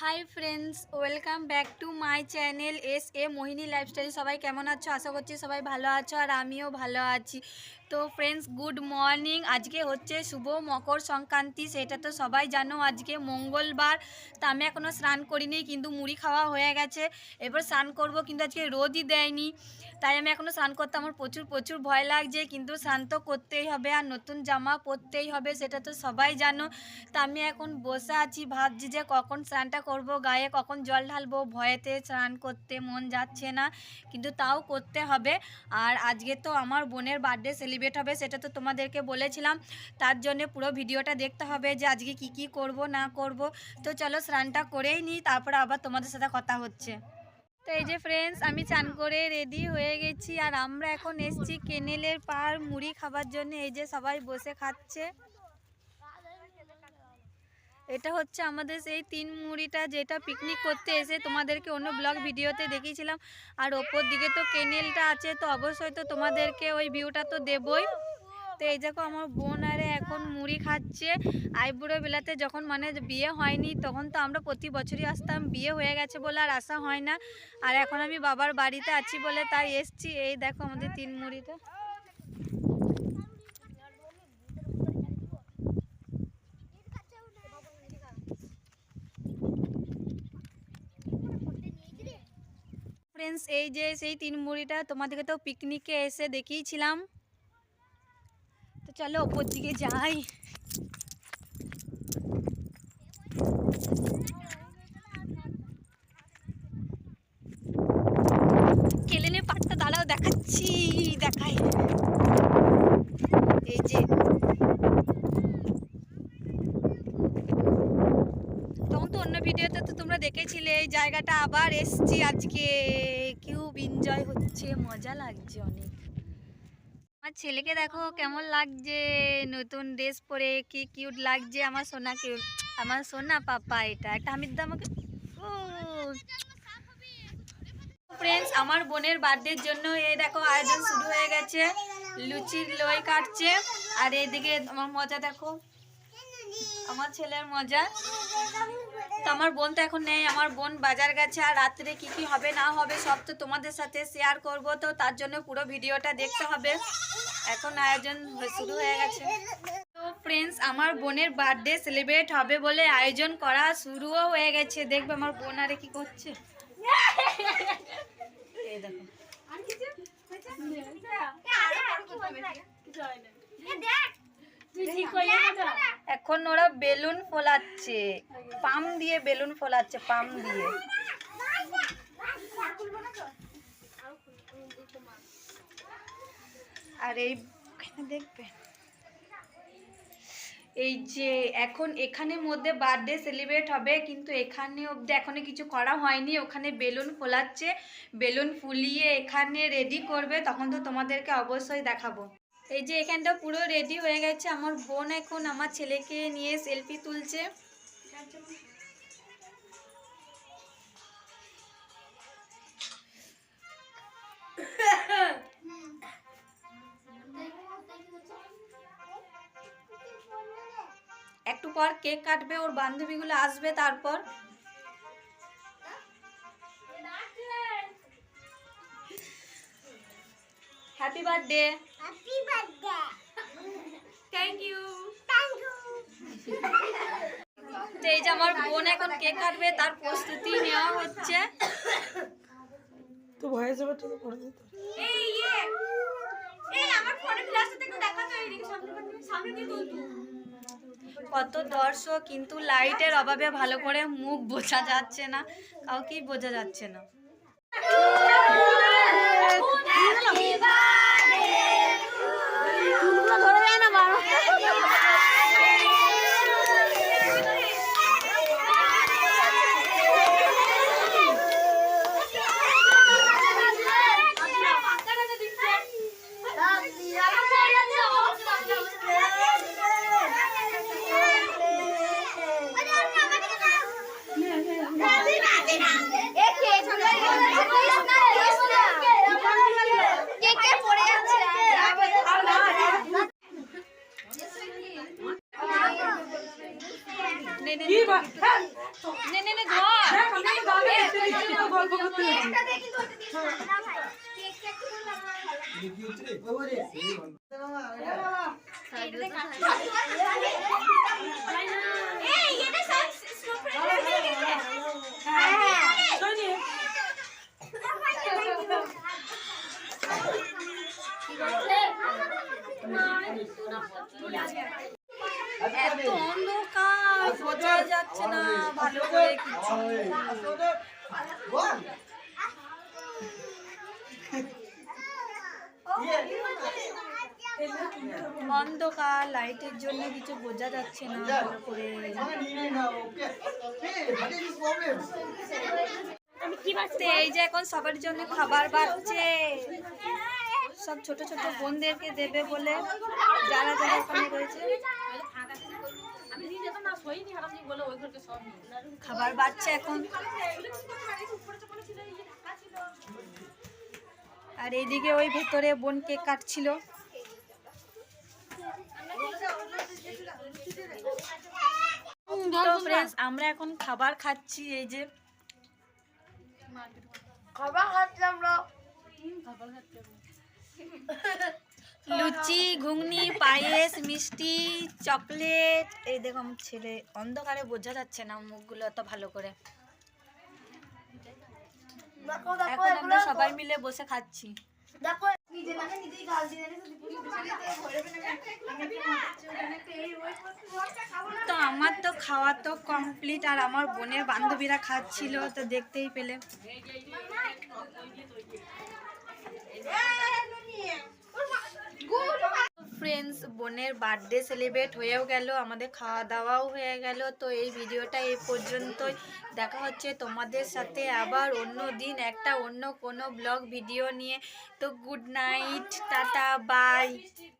Hi friends welcome back to my channel S A Mohini lifestyle সবাই কেমন আছো? আশা করছি সবাই ভালো আছো আর আমিও ভালো আছি। তো ফ্রেন্ডস গুড মর্নিং আজকে হচ্ছে শুভ মকর সংক্রান্তি, সেটা তো সবাই জানো। আজকে মঙ্গলবার, তা আমি এখনও স্নান করিনি, কিন্তু মুড়ি খাওয়া হয়ে গেছে। এবার স্নান করব, কিন্তু আজকে রোদই দেয়নি। তাই আমি এখনও স্নান করতে আমার প্রচুর প্রচুর ভয় লাগছে, কিন্তু স্নান তো করতেই হবে আর নতুন জামা পরতেই হবে, সেটা তো সবাই জানো। তা আমি এখন বসে আছি, ভাবছি যে কখন স্নানটা করব, গায়ে কখন জল ঢালবো, ভয়েতে স্নান করতে মন যাচ্ছে না, কিন্তু তাও করতে হবে। আর আজকে তো আমার বোনের বার্থডে সেলিব্রেট হবে, সেটা তো তোমাদেরকে বলেছিলাম। তার জন্য পুরো ভিডিওটা দেখতে হবে যে আজকে কি কি করব, না করব। তো চলো স্নানটা করেই নিই, তারপরে আবার তোমাদের সাথে কথা হচ্ছে। তো এই যে ফ্রেন্ডস আমি চান করে রেডি হয়ে গেছি, আর আমরা এখন এসছি কেনেলের পার মুড়ি খাবার জন্য। এই যে সবাই বসে খাচ্ছে। এটা হচ্ছে আমাদের সেই তিন মুড়িটা যেটা পিকনিক করতে এসে তোমাদেরকে অন্য ব্লগ ভিডিওতে দেখিয়েছিলাম। আর ওপর দিকে তো কেনেলটা আছে, তো অবশ্যই তো তোমাদেরকে ওই ভিউটা তো দেবই। তো এই দেখো আমার বোন আরে এখন মুড়ি খাচ্ছে। আইবুড়ো বেলাতে যখন মানে বিয়ে হয়নি, তখন তো আমরা প্রতি বছরই আসতাম। বিয়ে হয়ে গেছে বলে আর আসা হয় না। আর এখন আমি বাবার বাড়িতে আছি বলে তাই এসছি। এই দেখো আমাদের তিন মুড়িটা। ফ্রেন্ডস এই যে সেই তিন মুড়িটা তোমাদেরকে তো পিকনিকে এসে দেখিয়েছিলাম। তো চলো ওপর দিকে যাই। কেলেনে পাটটা দাঁড়াও, দেখাচ্ছি, দেখাই। এই যে তখন তো অন্য ভিডিওতে তো তোমরা দেখেছিলে এই জায়গাটা আবার এসছি আজকে। কিউব এনজয় হচ্ছে, মজা লাগছে অনেক। আমার ছেলেকে দেখো কেমন লাগছে, নতুন ড্রেস পরে কি কিউট লাগছে। আমার সোনাকে আমার সোনা পাপা এটা, একটা হামিদ আমাকে ফ্রেন্ডস আমার বোনের বার্থডের জন্য এই দেখো আয়োজন শুরু হয়ে গেছে। লুচির লই কাটছে, আর এইদিকে আমার মজা দেখো। আমার ছেলের মজা। তো আমার বোন তো এখন নেই আমার বোন বাজার গেছে আর রাত্রে কি কি হবে না হবে সব তো তোমাদের সাথে শেয়ার করব তো তার জন্য পুরো ভিডিওটা দেখতে হবে। এখন আয়োজন শুরু হয়ে গেছে। তো ফ্রেন্ডস আমার বোনের বার্থডে সেলিব্রেট হবে বলে আয়োজন করা শুরুও হয়ে গেছে। দেখবে আমার বোন আরে কি করছে। এই দেখো এখন ওরা বেলুন ফোলাচ্ছে। পাম দিয়ে বেলুন ফোলাচ্ছে পাম দিয়ে। আর এই এখানে দেখবে। এই যে এখন এখানে মধ্যে বার্থডে সেলিব্রেট হবে কিন্তু এখানে অবধি এখনও কিছু করা হয়নি। ওখানে বেলুন ফোলাচ্ছে বেলুন ফুলিয়ে এখানে রেডি করবে তখন তো তোমাদেরকে অবশ্যই দেখাবো। এই যে এখানটা পুরো রেডি হয়ে গেছে। আমার বোন এখন আমার ছেলেকে নিয়ে সেলফি তুলছে। একটু পর কেক কাটবে, ওর বান্ধবীগুলো আসবে তারপর। Happy birthday Happy birthday. Thank you Thank you. তো এই যে আমার বোন এখন কেক কাটবে তার প্রস্তুতি নেওয়া হচ্ছে। তো ভয়েস ওভারটা তো করে দিতে এই ইয়ে এই আমার ফোনে ফ্ল্যাশটা থেকে দেখা তো এইদিকে সামনে সামনে দিয়ে কত দর্শক কিন্তু লাইটের অভাবে ভালো করে মুখ বোঝা যাচ্ছে না কাউকেই বোঝা যাচ্ছে না। নে নে নে নে নে নে ধর অল্প করতে হয়েছে এত অন্ধকার অন্ধকার, লাইটের জন্য কিছু বোঝা যাচ্ছে না এই যে এখন সবার জন্য খাবার বাড়ছে। সব ছোট ছোট বোনদেরকে দেবে বলে যারা যারা ওখানে রয়েছে। খাবার বাড়ছে এখন। আর এইদিকে ওই ভেতরে বোন কেক কাটছিল। তো ফ্রেন্ডস আমরা এখন খাবার খাচ্ছি এই যে খাবার খাচ্ছি আমরা। লুচি ঘুগনি পায়েস মিষ্টি চকলেট। এই দেখো আমার ছেলে অন্ধকারে বোঝা যাচ্ছে না মুখগুলো এত ভালো করে। এখন আমরা সবাই মিলে বসে খাচ্ছি। তো আমার তো খাওয়া তো কমপ্লিট আর আমার বোনের বান্ধবীরা খাচ্ছিল তো দেখতেই পেলে। ফ্রেন্ডস বোনের বার্থডে সেলিব্রেট হয়েও গেল, আমাদের খাওয়া দাওয়াও হয়ে গেল। তো এই ভিডিওটা এই পর্যন্তই। দেখা হচ্ছে তোমাদের সাথে আবার অন্য দিন, একটা অন্য কোনো ব্লগ ভিডিও নিয়ে। তো গুড নাইট টাটা বাই